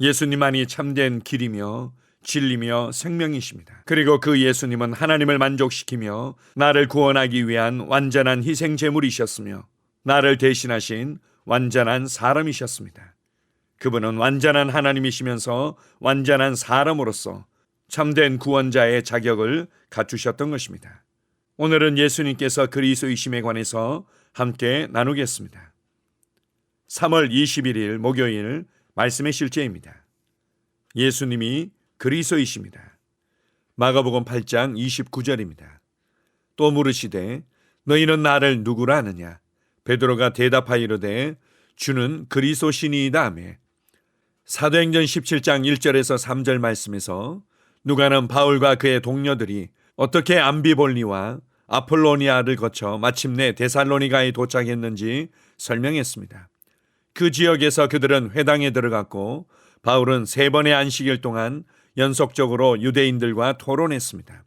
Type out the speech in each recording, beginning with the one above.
예수님만이 참된 길이며 진리며 생명이십니다. 그리고 그 예수님은 하나님을 만족시키며 나를 구원하기 위한 완전한 희생 제물이셨으며 나를 대신하신 완전한 사람이셨습니다. 그분은 완전한 하나님이시면서 완전한 사람으로서 참된 구원자의 자격을 갖추셨던 것입니다. 오늘은 예수님께서 그리스도이심에 관해서 함께 나누겠습니다. 3월 21일 목요일 말씀의 실제입니다. 예수님이 그리스도이십니다. 마가복음 8장 29절입니다. 또 물으시되 너희는 나를 누구라 하느냐 베드로가 대답하이르되 주는 그리스도시니이다 하매 사도행전 17장 1절에서 3절 말씀에서 누가는 바울과 그의 동료들이 어떻게 암비볼리와 아폴로니아를 거쳐 마침내 데살로니가에 도착했는지 설명했습니다. 그 지역에서 그들은 회당에 들어갔고 바울은 세 번의 안식일 동안 연속적으로 유대인들과 토론했습니다.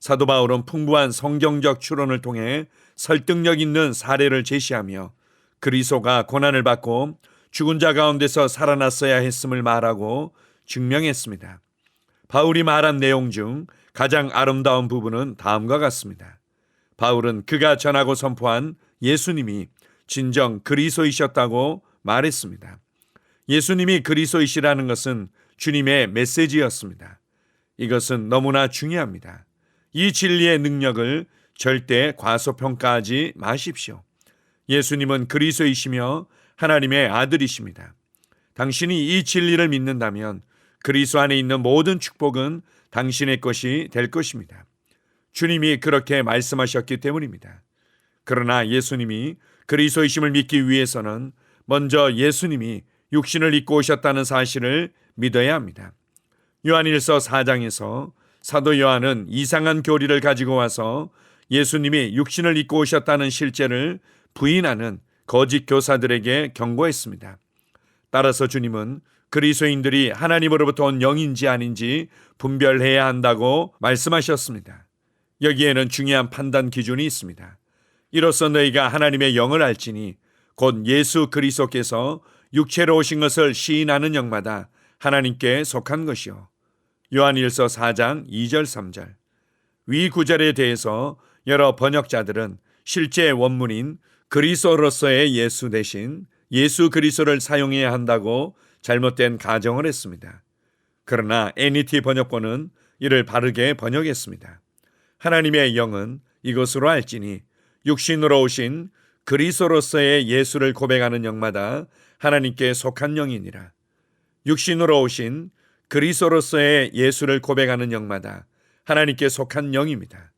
사도 바울은 풍부한 성경적 추론을 통해 설득력 있는 사례를 제시하며 그리스도가 고난을 받고 죽은 자 가운데서 살아났어야 했음을 말하고 증명했습니다. 바울이 말한 내용 중 가장 아름다운 부분은 다음과 같습니다. 바울은 그가 전하고 선포한 예수님이 진정 그리스도이셨다고 말했습니다. 예수님이 그리스도이시라는 것은 주님의 메시지였습니다. 이것은 너무나 중요합니다. 이 진리의 능력을 절대 과소평가하지 마십시오. 예수님은 그리스도이시며 하나님의 아들이십니다. 당신이 이 진리를 믿는다면 그리스도 안에 있는 모든 축복은 당신의 것이 될 것입니다. 주님이 그렇게 말씀하셨기 때문입니다. 그러나 예수님이 그리스도이심을 믿기 위해서는 먼저 예수님이 육신을 입고 오셨다는 사실을 믿어야 합니다. 요한일서 4장에서 사도 요한은 이상한 교리를 가지고 와서 예수님이 육신을 입고 오셨다는 실제를 부인하는 거짓 교사들에게 경고했습니다. 따라서 주님은 그리스도인들이 하나님으로부터 온 영인지 아닌지 분별해야 한다고 말씀하셨습니다. 여기에는 중요한 판단 기준이 있습니다. 이로써 너희가 하나님의 영을 알지니 곧 예수 그리스도께서 육체로 오신 것을 시인하는 영마다 하나님께 속한 것이요. 요한일서 4장 2절 3절. 위 구절에 대해서 여러 번역자들은 실제 원문인 그리스도로서의 예수 대신 예수 그리스도를 사용해야 한다고 잘못된 가정을 했습니다. 그러나 NET 번역본은 이를 바르게 번역했습니다. 하나님의 영은 이것으로 알지니 육신으로 오신 그리스도로서의 예수를 고백하는 영마다 하나님께 속한 영이니라. 육신으로 오신 그리스도로서의 예수를 고백하는 영마다 하나님께 속한 영입니다.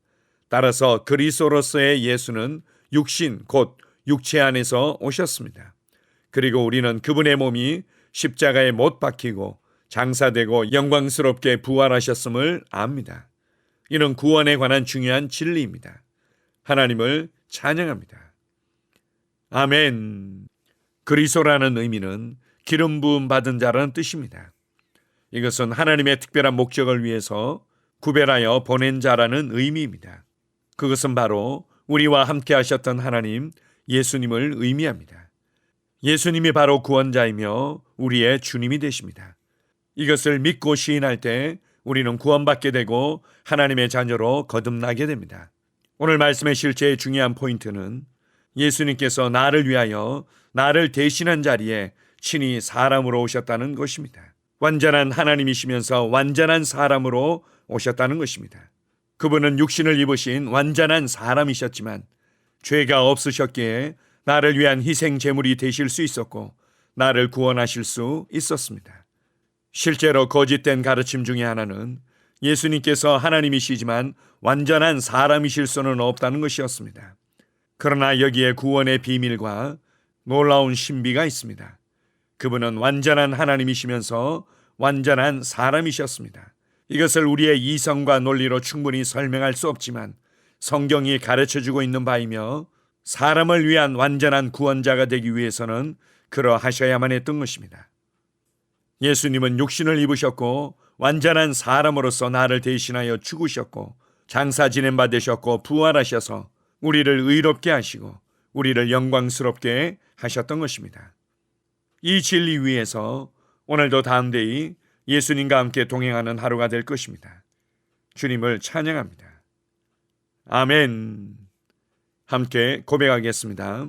따라서 그리스도로서의 예수는 육신 곧 육체 안에서 오셨습니다. 그리고 우리는 그분의 몸이 십자가에 못 박히고 장사되고 영광스럽게 부활하셨음을 압니다. 이는 구원에 관한 중요한 진리입니다. 하나님을 찬양합니다. 아멘. 그리스도라는 의미는 기름 부음 받은 자라는 뜻입니다. 이것은 하나님의 특별한 목적을 위해서 구별하여 보낸 자라는 의미입니다. 그것은 바로 우리와 함께 하셨던 하나님 예수님을 의미합니다. 예수님이 바로 구원자이며 우리의 주님이 되십니다. 이것을 믿고 시인할 때 우리는 구원받게 되고 하나님의 자녀로 거듭나게 됩니다. 오늘 말씀의 실제의 중요한 포인트는 예수님께서 나를 위하여 나를 대신한 자리에 친히 사람으로 오셨다는 것입니다. 완전한 하나님이시면서 완전한 사람으로 오셨다는 것입니다. 그분은 육신을 입으신 완전한 사람이셨지만 죄가 없으셨기에 나를 위한 희생 제물이 되실 수 있었고 나를 구원하실 수 있었습니다. 실제로 거짓된 가르침 중에 하나는 예수님께서 하나님이시지만 완전한 사람이실 수는 없다는 것이었습니다. 그러나 여기에 구원의 비밀과 놀라운 신비가 있습니다. 그분은 완전한 하나님이시면서 완전한 사람이셨습니다. 이것을 우리의 이성과 논리로 충분히 설명할 수 없지만 성경이 가르쳐 주고 있는 바이며 사람을 위한 완전한 구원자가 되기 위해서는 그러하셔야만 했던 것입니다. 예수님은 육신을 입으셨고 완전한 사람으로서 나를 대신하여 죽으셨고 장사 지낸 받으셨고 부활하셔서 우리를 의롭게 하시고 우리를 영광스럽게 하셨던 것입니다. 이 진리 위에서 오늘도 데이 예수님과 함께 동행하는 하루가 될 것입니다. 주님을 찬양합니다. 아멘. 함께 고백하겠습니다.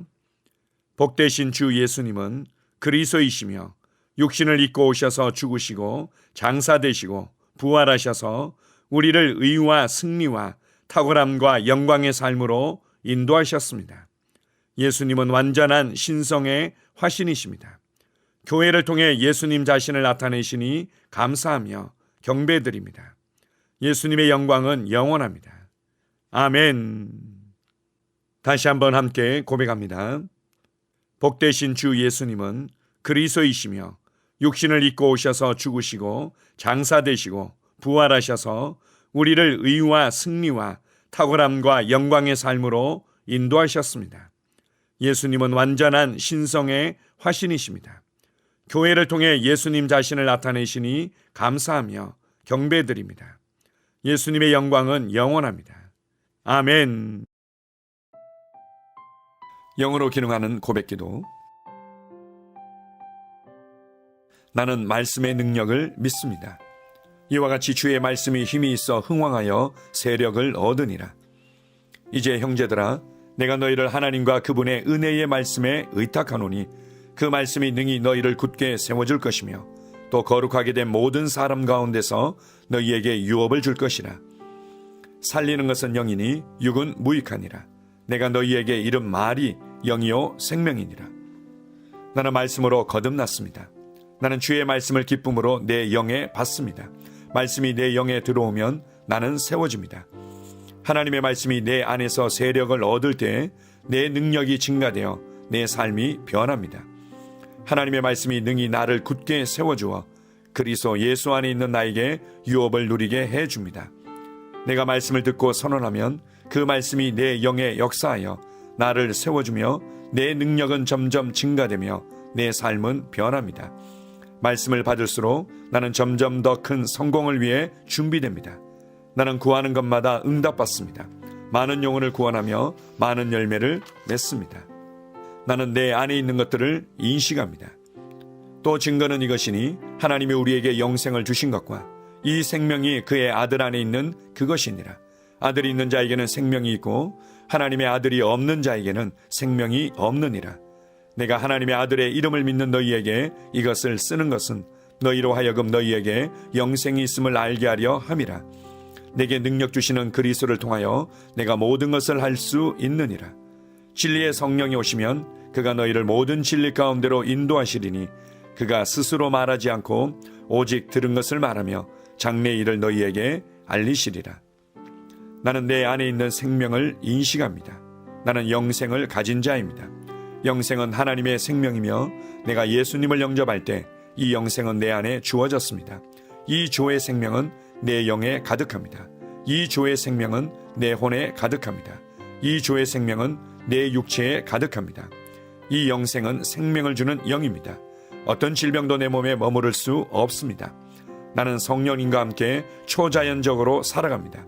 복되신 주 예수님은 그리스도이시며 육신을 입고 오셔서 죽으시고 장사되시고 부활하셔서 우리를 의와 승리와 탁월함과 영광의 삶으로 인도하셨습니다. 예수님은 완전한 신성의 화신이십니다. 교회를 통해 예수님 자신을 나타내시니 감사하며 경배드립니다. 예수님의 영광은 영원합니다. 아멘. 다시 한번 함께 고백합니다. 복되신 주 예수님은 그리스도이시며 육신을 입고 오셔서 죽으시고 장사되시고 부활하셔서 우리를 의와 승리와 탁월함과 영광의 삶으로 인도하셨습니다. 예수님은 완전한 신성의 화신이십니다. 교회를 통해 예수님 자신을 나타내시니 감사하며 경배드립니다. 예수님의 영광은 영원합니다. 아멘. 영어로 기능하는 고백기도 나는 말씀의 능력을 믿습니다. 이와 같이 주의 말씀이 힘이 있어 흥왕하여 세력을 얻으니라. 이제 형제들아 내가 너희를 하나님과 그분의 은혜의 말씀에 의탁하노니 그 말씀이 능히 너희를 굳게 세워줄 것이며 또 거룩하게 된 모든 사람 가운데서 너희에게 유업을 줄 것이라. 살리는 것은 영이니 육은 무익하니라. 내가 너희에게 이른 말이 영이요 생명이니라. 나는 말씀으로 거듭났습니다. 나는 주의 말씀을 기쁨으로 내 영에 받습니다. 말씀이 내 영에 들어오면 나는 세워집니다. 하나님의 말씀이 내 안에서 세력을 얻을 때 내 능력이 증가되어 내 삶이 변합니다. 하나님의 말씀이 능히 나를 굳게 세워주어 그리스도 예수 안에 있는 나에게 유업을 누리게 해 줍니다. 내가 말씀을 듣고 선언하면 그 말씀이 내 영에 역사하여 나를 세워주며 내 능력은 점점 증가되며 내 삶은 변합니다. 말씀을 받을수록 나는 점점 더 큰 성공을 위해 준비됩니다. 나는 구하는 것마다 응답받습니다. 많은 영혼을 구원하며 많은 열매를 맺습니다. 나는 내 안에 있는 것들을 인식합니다. 또 증거는 이것이니 하나님이 우리에게 영생을 주신 것과 이 생명이 그의 아들 안에 있는 그것이니라. 아들이 있는 자에게는 생명이 있고 하나님의 아들이 없는 자에게는 생명이 없느니라. 내가 하나님의 아들의 이름을 믿는 너희에게 이것을 쓰는 것은 너희로 하여금 너희에게 영생이 있음을 알게 하려 함이라. 내게 능력 주시는 그리스도를 통하여 내가 모든 것을 할 수 있느니라. 진리의 성령이 오시면 그가 너희를 모든 진리 가운데로 인도하시리니 그가 스스로 말하지 않고 오직 들은 것을 말하며 장래 일을 너희에게 알리시리라. 나는 내 안에 있는 생명을 인식합니다. 나는 영생을 가진 자입니다. 영생은 하나님의 생명이며 내가 예수님을 영접할 때 이 영생은 내 안에 주어졌습니다. 이 조의 생명은 내 영에 가득합니다. 이 조의 생명은 내 혼에 가득합니다. 이 조의 생명은 내 육체에 가득합니다. 이 영생은 생명을 주는 영입니다. 어떤 질병도 내 몸에 머무를 수 없습니다. 나는 성령님과 함께 초자연적으로 살아갑니다.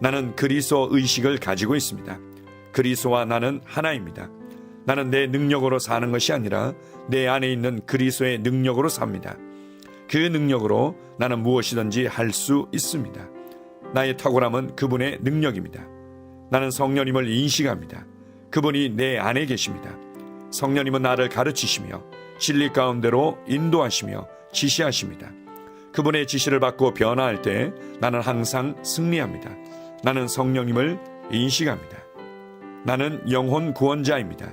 나는 그리스도 의식을 가지고 있습니다. 그리스도와 나는 하나입니다. 나는 내 능력으로 사는 것이 아니라 내 안에 있는 그리스도의 능력으로 삽니다. 그 능력으로 나는 무엇이든지 할 수 있습니다. 나의 탁월함은 그분의 능력입니다. 나는 성령님을 인식합니다. 그분이 내 안에 계십니다. 성령님은 나를 가르치시며 진리 가운데로 인도하시며 지시하십니다. 그분의 지시를 받고 변화할 때 나는 항상 승리합니다. 나는 성령님을 인식합니다. 나는 영혼 구원자입니다.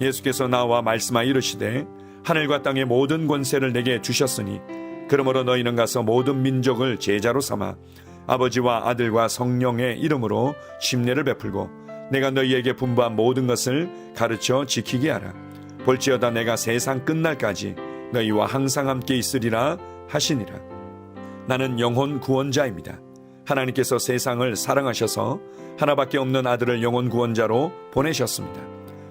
예수께서 나와 말씀하 이르시되 하늘과 땅의 모든 권세를 내게 주셨으니 그러므로 너희는 가서 모든 민족을 제자로 삼아 아버지와 아들과 성령의 이름으로 침례를 베풀고 내가 너희에게 분부한 모든 것을 가르쳐 지키게 하라 볼지어다 내가 세상 끝날까지 너희와 항상 함께 있으리라 하시니라. 나는 영혼 구원자입니다. 하나님께서 세상을 사랑하셔서 하나밖에 없는 아들을 영혼 구원자로 보내셨습니다.